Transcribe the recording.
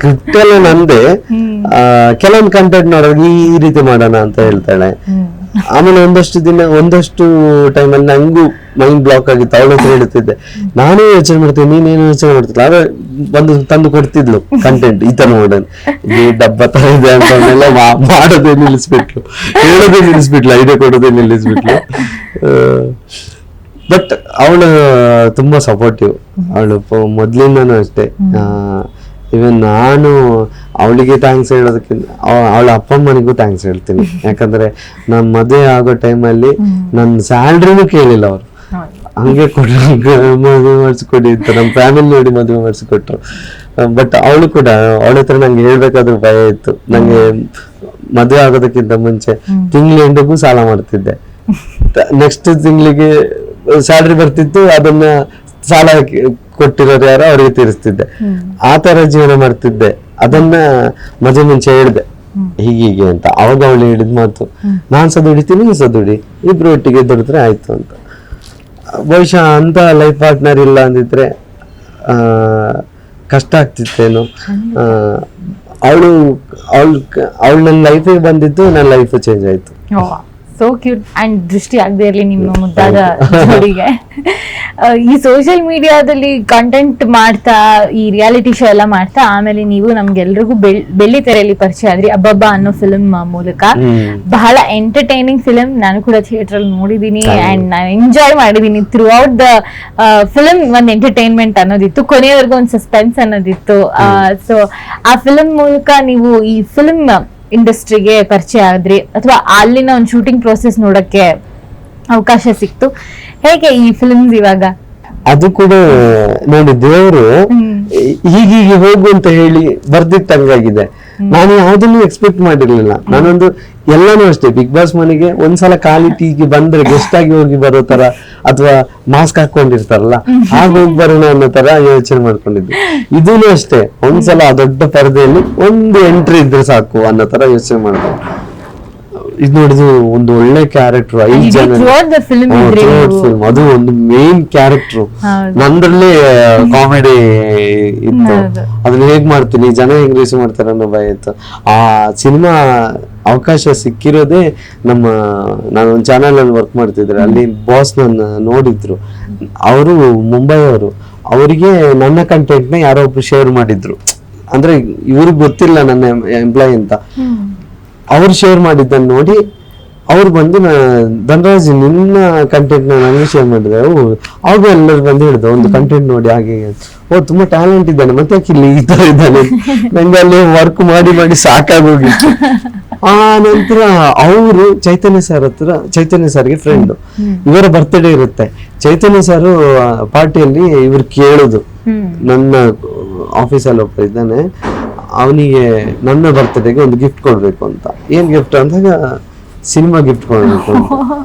Script ಎಲ್ಲ ನಂದೇ ಆ, ಕೆಲವೊಂದು ಕಂಟೆಂಟ್ ನೋಡೋದು ಈ ರೀತಿ ಮಾಡೋಣ ಅಂತ ಹೇಳ್ತಾಳೆ. ಆಮೇಲೆ ಒಂದಷ್ಟು ದಿನ ಒಂದಷ್ಟು ಟೈಮಲ್ಲಿ ನಂಗೂ ಮೈಂಡ್ ಬ್ಲಾಕ್ ಆಗಿತ್ತು ಅವಳ ಹತ್ರ ಹೇಳ್ತಿದ್ದೆ. ನಾನೇ ಯೋಚನೆ ಮಾಡ್ತೀನಿ ನೀನೇನು ಯೋಚನೆ ಮಾಡ್ತಿಲ್ಲ ಆದ್ರೆ ಬಂದು ತಂದು ಕೊಡ್ತಿದ್ಲು ಕಂಟೆಂಟ್ ಈ ತರ ಮಾಡನ್ ಈ ಡಬ್ಬ ತರ ಇದೆ ಅಂತ ಅವನ್ನೆಲ್ಲ ಮಾ- ಮಾಡೋದೇ ನಿಲ್ಲಿಸ್ಬಿಟ್ಲು. ಹೇಳೋದೇ ನಿಲ್ಲಿಸ್ಬಿಟ್ಲು ಐಡಿಯಾ ಕೊಡೋದೇ ನಿಲ್ಲಿಸ್ಬಿಟ್ಲು. ಬಟ್ ಅವಳು ತುಂಬಾ ಸಪೋರ್ಟಿವ್ ಅವಳು ಮೊದ್ಲಿಂದನೂ ಅಷ್ಟೇ. ಇವನ್ ನಾನು ಅವಳಿಗೆ ಥ್ಯಾಂಕ್ಸ್ ಹೇಳೋದಕ್ಕಿಂತ ಅವಳ ಅಪ್ಪ ಅಮ್ಮನಿಗೂ ಥ್ಯಾಂಕ್ಸ್ ಹೇಳ್ತೀನಿ. ಯಾಕಂದ್ರೆ ನಾನು ಮದುವೆ ಆಗೋ ಟೈಮಲ್ಲಿ ನನ್ನ ಸ್ಯಾಲ್ರಿನೂ ಕೇಳಿಲ್ಲ ಅವರು. ಹಂಗೆ ಕೊಟ್ಟು ಮದುವೆ ಮಾಡಿಸ್ಕೊಡಿ ಅಂತ ನಮ್ಮ ಫ್ಯಾಮಿಲಿ ನೋಡಿ ಮದುವೆ ಮಾಡಿಸ್ಕೊಟ್ರು. ಬಟ್ ಅವಳು ಕೂಡ ಅವಳ ಹತ್ರ ನಂಗೆ ಹೇಳ್ಬೇಕಾದ್ರೂ ಭಯ ಇತ್ತು. ನಂಗೆ ಮದುವೆ ಆಗೋದಕ್ಕಿಂತ ಮುಂಚೆ ತಿಂಗಳ ಎಂಡಿಗೂ ಸಾಲ ಮಾಡ್ತಿದ್ದೆ. ನೆಕ್ಸ್ಟ್ ತಿಂಗಳಿಗೆ ಸ್ಯಾಲ್ರಿ ಬರ್ತಿತ್ತು ಅದನ್ನ ಸಾಲ ಕೊಟ್ಟಿರೋರು ಯಾರೋ ಅವ್ರಿಗೆ ತೀರಿಸ್ತಿದ್ದೆ. ಆ ತರ ಜೀವನ ಮಾಡ್ತಿದ್ದೆ. ಅದನ್ನ ಮಜೆ ಮುಂಚೆ ಹೇಳಿದೆ. ಹೀಗೀಗೆ ಅಂತ. ಅವಾಗ ಅವಳು ಹೇಳಿದ ಮಾತು ನಾನ್ ಸಹ ದುಡಿತೀನಿ ನೀನ್ ಸಹ ದುಡಿ. ಇಬ್ರು ಒಟ್ಟಿಗೆ ದುಡಿದ್ರೆ ಆಯ್ತು ಅಂತ. ಬಹುಶಃ ಅಂತ ಲೈಫ್ ಪಾರ್ಟ್ನರ್ ಇಲ್ಲ ಅಂದಿದ್ರೆ ಆ, ಕಷ್ಟ ಆಗ್ತಿತ್ತೇನು. ಅವಳು ಅವಳು ಅವಳು ನನ್ನ ಲೈಫಿಗೆ ಬಂದಿದ್ದು ನನ್ನ ಲೈಫ್ ಚೇಂಜ್ ಆಯ್ತು. ಸೋ ಕ್ಯೂಟ್ ಅಂಡ್ ದೃಷ್ಟಿ ಆಗದೆ ಇರಲಿ ನಿಮ್ಮ ಮುದ್ದಾದ ಜೋಡಿಗೆ. ಈ ಸೋಷಿಯಲ್ ಮೀಡಿಯಾದಲ್ಲಿ ಕಂಟೆಂಟ್ ಮಾಡ್ತಾ ಈ ರಿಯಾಲಿಟಿ ಶೋ ಎಲ್ಲ ಮಾಡ್ತಾ ಆಮೇಲೆ ನೀವು ನಮ್ಗೆಲ್ರಿಗೂ ಬೆಳ್ ಬೆಳ್ಳಿ ತೆರೆಯಲ್ಲಿ ಪರಿಚಯ ಆದ್ರಿ ಅಬ್ಬಬ್ಬ ಅನ್ನೋ ಫಿಲ್ಮ್ ಮೂಲಕ. ಬಹಳ ಎಂಟರ್ಟೈನಿಂಗ್ ಫಿಲ್ಮ್ ನಾನು ಕೂಡ ಥಿಯೇಟರ್ ಅಲ್ಲಿ ನೋಡಿದೀನಿ ಅಂಡ್ ನಾನು ಎಂಜಾಯ್ ಮಾಡಿದೀನಿ. ಥ್ರೂ ಔಟ್ ದ ಫಿಲ್ಮ್ ಒಂದ್ ಎಂಟರ್ಟೈನ್ಮೆಂಟ್ ಅನ್ನೋದಿತ್ತು ಕೊನೆಯವರೆಗೂ ಒಂದು ಸಸ್ಪೆನ್ಸ್ ಅನ್ನೋದಿತ್ತು. ಸೊ ಆ ಫಿಲ್ಮ್ ಮೂಲಕ ನೀವು ಈ ಫಿಲ್ಮ್ ಇಂಡಸ್ಟ್ರಿಗೆ ಪರಿಚಯ ಆದ್ರಿ ಅಥವಾ ಅಲ್ಲಿನ ಒಂದು ಶೂಟಿಂಗ್ ಪ್ರೋಸೆಸ್ ನೋಡಕ್ಕೆ ಅವಕಾಶ ಸಿಕ್ತು. ಹೇಗೆ ಈ ಫಿಲ್ಮ್ಸ್ ಇವಾಗ? ಅದು ಕೂಡ ನೋಡಿ ದೇವರು. ಹೀಗೀಗೆ ಹೋಗು ಅಂತ ಹೇಳಿ ಬರ್ದಿಟ್ಟಂಗಾಗಿದೆ ನಾನು ಯಾವುದನ್ನು ಎಕ್ಸ್ಪೆಕ್ಟ್ ಮಾಡಿರ್ಲಿಲ್ಲ. ನಾನೊಂದು ಎಲ್ಲಾನು ಅಷ್ಟೇ ಬಿಗ್ ಬಾಸ್ ಮನೆಗೆ ಒಂದ್ಸಲ ಖಾಲಿ ಟೀಗೆ ಬಂದ್ರೆ ಗೆಸ್ಟ್ ಆಗಿ ಹೋಗಿ ಬರೋ ತರ ಅಥವಾ ಮಾಸ್ಕ್ ಹಾಕೊಂಡಿರ್ತಾರಲ್ಲ ಹಾಗೆ ಹೋಗಿ ಬರೋಣ ಅನ್ನೋ ತರ ಯೋಚನೆ ಮಾಡ್ಕೊಂಡಿದ್ದೆ. ಇದೂ ಅಷ್ಟೇ ಒಂದ್ಸಲ ದೊಡ್ಡ ಪರದೆಯಲ್ಲಿ ಒಂದು ಎಂಟ್ರಿ ಇದ್ರೆ ಸಾಕು ಅನ್ನೋ ತರ ಯೋಚನೆ ಮಾಡ್ದೆ. ಇದು ನೋಡಿದ್ರು ಒಂದು ಒಳ್ಳೆ ಕ್ಯಾರೆಕ್ಟರ್ ಐದು ಜನ. ಅದು ಒಂದು ಮೇನ್ ಕ್ಯಾರೆಕ್ಟರ್ ನಂದ್ರಲ್ಲೇ ಕಾಮಿಡಿ ಇತ್ತು. ಅದನ್ನ ಹೇಗ್ ಮಾಡ್ತೀನಿ? ಜನ ಹೆಂಗ್ ರಿಸೀವ್ ಮಾಡ್ತಾರೆ ಅನ್ನೋ ಭಯ ಇತ್ತು. ಆ ಸಿನಿಮಾ ಅವಕಾಶ ಸಿಕ್ಕಿರೋದೇ ನಮ್ಮ ನಾನು ಒಂದು ಚಾನಲ್ ಅಲ್ಲಿ ವರ್ಕ್ ಮಾಡ್ತಿದ್ರೆ. ಅಲ್ಲಿ ಬಾಸ್ ನನ್ನ ನೋಡಿದ್ರು. ಅವರು ಮುಂಬೈ ಅವರು ಅವರಿಗೆ ನನ್ನ ಕಂಟೆಂಟ್ನ ಯಾರೋ ಒಬ್ರು ಶೇರ್ ಮಾಡಿದ್ರು. ಅಂದ್ರೆ ಇವ್ರಿಗೆ ಗೊತ್ತಿಲ್ಲ ನನ್ನ ಎಂಪ್ಲಾಯ್ ಅಂತ. ಅವ್ರು ಶೇರ್ ಮಾಡಿದ್ದನ್ನು ನೋಡಿ ಅವ್ರು ಬಂದು ಧನರಾಜ್ ನಿನ್ನ ಕಂಟೆಂಟ್ ನನಗೆ ಶೇರ್ ಮಾಡಿದೆ. ಓ ಅವಾಗ ಎಲ್ಲರೂ ಬಂದು ಹಿಡಿದು ಒಂದು ಕಂಟೆಂಟ್ ನೋಡಿ ಹಾಗೆ. ಓ ತುಂಬಾ ಟ್ಯಾಲೆಂಟ್ ಇದ್ದಾನೆ ಮತ್ತೆ ಯಾಕೆ ಇಲ್ಲಿ ಈ ತರ ಇದ್ದಾನೆ? ನಂಗೆ ಅಲ್ಲಿ ವರ್ಕ್ ಮಾಡಿ ಮಾಡಿ ಸಾಕಾಗೋಗಿತ್ತು ಆ ನಂತರ ಅವರು ಚೈತನ್ಯ ಸರ್ ಹತ್ರ ಚೈತನ್ಯ ಸರ್ಗೆ ಫ್ರೆಂಡ್ ಇವರ ಬರ್ತ್ಡೇ ಇರುತ್ತೆ. ಚೈತನ್ಯ ಸರ್ ಪಾರ್ಟಿಯಲ್ಲಿ ಇವ್ರು ಕೇಳುದು. ನನ್ನ ಆಫೀಸಲ್ಲಿ ಒಬ್ಬ ಇದ್ದಾನೆ. ಅವನಿಗೆ ನನ್ನ ಬರ್ತ್ಡೇಗೆ ಒಂದು ಗಿಫ್ಟ್ ಕೊಡಬೇಕು ಅಂತ. ಏನ್ ಗಿಫ್ಟ್ ಅಂದಾಗ ಸಿನಿಮಾ ಗಿಫ್ಟ್ ಕೊಡ್ಬೇಕು